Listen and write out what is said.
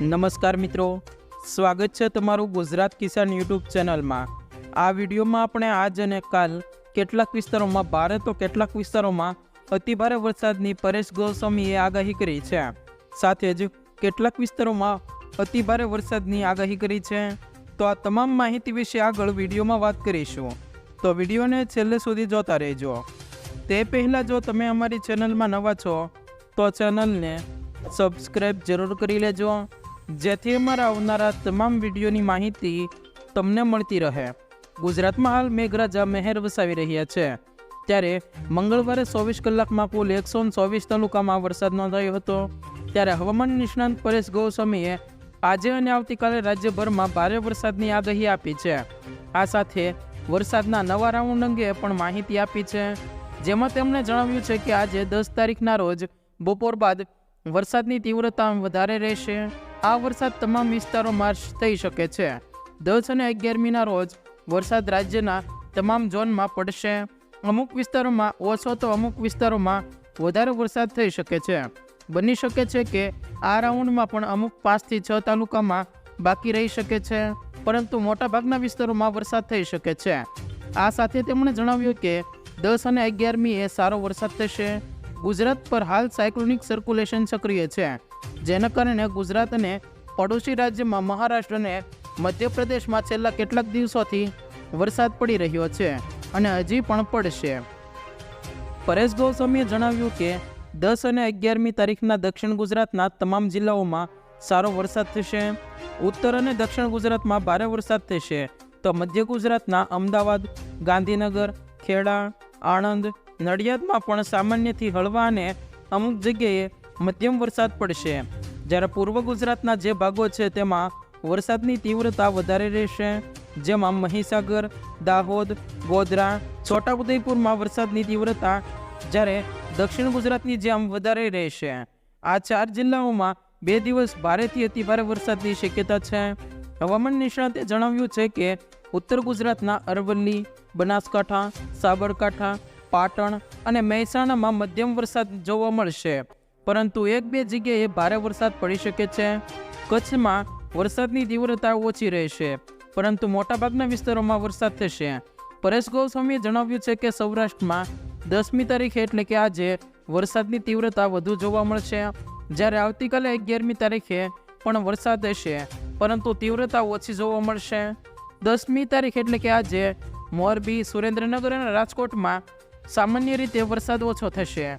નમસ્કાર મિત્રો. સ્વાગત છે તમારું ગુજરાત કિસાન યુટ્યુબ ચેનલમાં. આ વિડીયોમાં આપણે આજ અને કાલ કેટલાક વિસ્તારોમાં ભારે તો કેટલાક વિસ્તારોમાં અતિભારે વરસાદની પરેશ ગોસ્વામીએ આગાહી કરી છે. સાથે જ કેટલાક વિસ્તારોમાં અતિભારે વરસાદની આગાહી કરી છે. તો આ તમામ માહિતી વિશે આગળ વિડીયોમાં વાત કરીશું. તો વિડીયોને છેલ્લે સુધી જોતા રહેજો. તે પહેલાં જો તમે અમારી ચેનલમાં નવા છો, તો ચેનલને સબસ્ક્રાઈબ જરૂર કરી લેજો. જેથી અમારા આવનારા તમામ વિડીયોની માહિતી તમને મળતી રહે. ગુજરાતમાં હાલ મેઘરાજા મહેર વસાવી રહ્યા છે. ત્યારે મંગળવારે ચોવીસ કલાકમાં કુલ એકસો ચોવીસ તાલુકામાં વરસાદ નોંધાયો હતો. ત્યારે હવામાન નિષ્ણાંત પરેશ ગૌસ્વામીએ આજે અને આવતીકાલે રાજ્યભરમાં ભારે વરસાદની આગાહી આપી છે. આ સાથે વરસાદના નવા રાઉન્ડ અંગે પણ માહિતી આપી છે. જેમાં તેમણે જણાવ્યું છે કે આજે દસ તારીખના રોજ બપોર બાદ વરસાદની તીવ્રતા વધારે રહેશે. આ વરસાદ તમામ વિસ્તારોમાં થઈ શકે છે. દસ અને અગિયારમીના રોજ વરસાદ રાજ્યના તમામ ઝોનમાં પડશે. અમુક વિસ્તારોમાં ઓછો તો અમુક વિસ્તારોમાં વધારે વરસાદ થઈ શકે છે. બની શકે છે કે આ રાઉન્ડમાં પણ અમુક પાંચથી છ તાલુકામાં બાકી રહી શકે છે, પરંતુ મોટાભાગના વિસ્તારોમાં વરસાદ થઈ શકે છે. આ સાથે તેમણે જણાવ્યું કે દસ અને અગિયારમીએ સારો વરસાદ થશે. ગુજરાત પર હાલ સાયક્લોનિક સર્ક્યુલેશન સક્રિય છે. જેના કારણે ગુજરાત અને પડોશી રાજ્યમાં મહારાષ્ટ્ર અને મધ્યપ્રદેશમાં છેલ્લા કેટલાક દિવસોથી વરસાદ પડી રહ્યો છે અને હજી પણ પડશે. પરેશ ગોસ્વામીએ જણાવ્યું કે દસ અને અગિયારમી તારીખના દક્ષિણ ગુજરાતના તમામ જિલ્લાઓમાં સારો વરસાદ થશે. ઉત્તર અને દક્ષિણ ગુજરાતમાં ભારે વરસાદ થશે. તો મધ્ય ગુજરાતના અમદાવાદ, ગાંધીનગર, ખેડા, આણંદ, નડિયાદમાં પણ સામાન્યથી હળવા અને અમુક જગ્યાએ મધ્યમ વરસાદ પડશે. જ્યારે પૂર્વ ગુજરાતના જે ભાગો છે તેમાં વરસાદની તીવ્રતા વધારે રહેશે. જેમાં મહીસાગર, દાહોદ, ગોધરા, છોટાઉદેપુરમાં વરસાદની તીવ્રતા જ્યારે દક્ષિણ ગુજરાતની જેમ વધારે રહેશે. આ ચાર જિલ્લાઓમાં બે દિવસ ભારેથી અતિભારે વરસાદની શક્યતા છે. હવામાન નિષ્ણાતે જણાવ્યું છે કે ઉત્તર ગુજરાતના અરવલ્લી, બનાસકાંઠા, સાબરકાંઠા, પાટણ અને મહેસાણામાં મધ્યમ વરસાદ જોવા મળશે. પરંતુ એક બે જગ્યાએ ભારે વરસાદ પડી શકે છે. કચ્છમાં વરસાદની તીવ્રતા ઓછી રહેશે, પરંતુ મોટાભાગના વિસ્તારોમાં વરસાદ થશે. પરેશ ગોસ્વામીએ જણાવ્યું છે કે સૌરાષ્ટ્રમાં દસમી તારીખે એટલે કે આજે વરસાદની તીવ્રતા વધુ જોવા મળશે. જ્યારે આવતીકાલે અગિયારમી તારીખે પણ વરસાદ હશે, પરંતુ તીવ્રતા ઓછી જોવા મળશે. દસમી તારીખ એટલે કે આજે મોરબી, સુરેન્દ્રનગર અને રાજકોટમાં સામાન્ય રીતે વરસાદ ઓછો થશે.